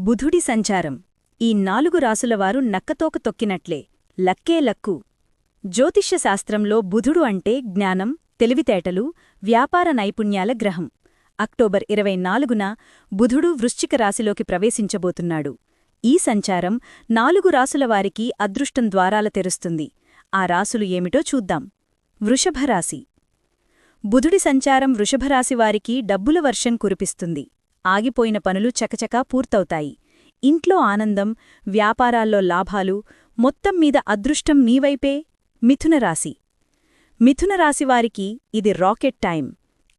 బుధుడి సంచారం. ఈ నాలుగు రాసులవారు నక్కతోక తొక్కినట్లే. లక్కే లక్కు. జ్యోతిష్యశాస్త్రంలో బుధుడు అంటే జ్ఞానం తెలివితేటలు వ్యాపార నైపుణ్యాల గ్రహం. అక్టోబర్ ఇరవై నాలుగున బుధుడు వృశ్చిక రాశిలోకి ప్రవేశించబోతున్నాడు. ఈ సంచారం నాలుగు రాసులవారికి అదృష్టం ద్వారాల తెరుస్తుంది. ఆ రాసులు ఏమిటో చూద్దాం. వృషభరాశి. బుధుడి సంచారం వృషభరాశివారికి డబ్బుల వర్షం కురిపిస్తుంది. ఆగిపోయిన పనులు చకచకా పూర్తవుతాయి. ఇంట్లో ఆనందం వ్యాపారాల్లో లాభాలు మొత్తం మీద అదృష్టం నీవైపే మిథునరాశి మిథునరాశివారికి ఇది రాకెట్ టైం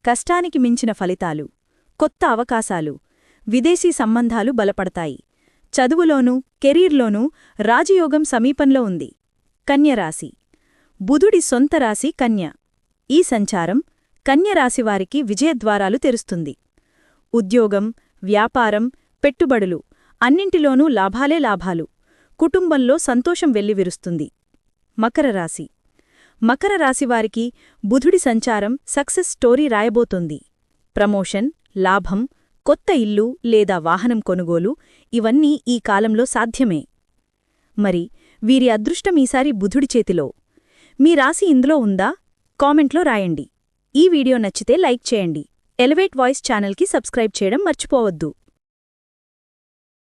కష్టానికి మించిన ఫలితాలు కొత్త అవకాశాలు విదేశీ సంబంధాలు బలపడతాయి. చదువులోనూ కెరీర్లోనూ రాజయోగం సమీపంలో ఉంది. కన్యరాశి బుధుడి సొంత రాశి కన్య. ఈ సంచారం కన్యరాశివారికి విజయద్వారాలు తెరుస్తుంది. ఉద్యోగం వ్యాపారం పెట్టుబడులు అన్నింటిలోనూ లాభాలే లాభాలు. కుటుంబంలో సంతోషం వెల్లివిరుస్తుంది. మకర రాశి. మకర రాశివారికి బుధుడి సంచారం సక్సెస్ స్టోరీ రాయబోతోంది. ప్రమోషన్ లాభం కొత్త ఇల్లు లేదా వాహనం కొనుగోలు ఇవన్నీ ఈ కాలంలో సాధ్యమే. మరి వీరి అదృష్టం ఈసారి బుధుడి చేతిలో. మీ రాశి ఇందులో ఉందా? కామెంట్లో రాయండి. ఈ వీడియో నచ్చితే లైక్ చేయండి. ఎలివేట్ వాయిస్ ఛానల్కి సబ్స్క్రైబ్ చేయడం మర్చిపోవద్దు.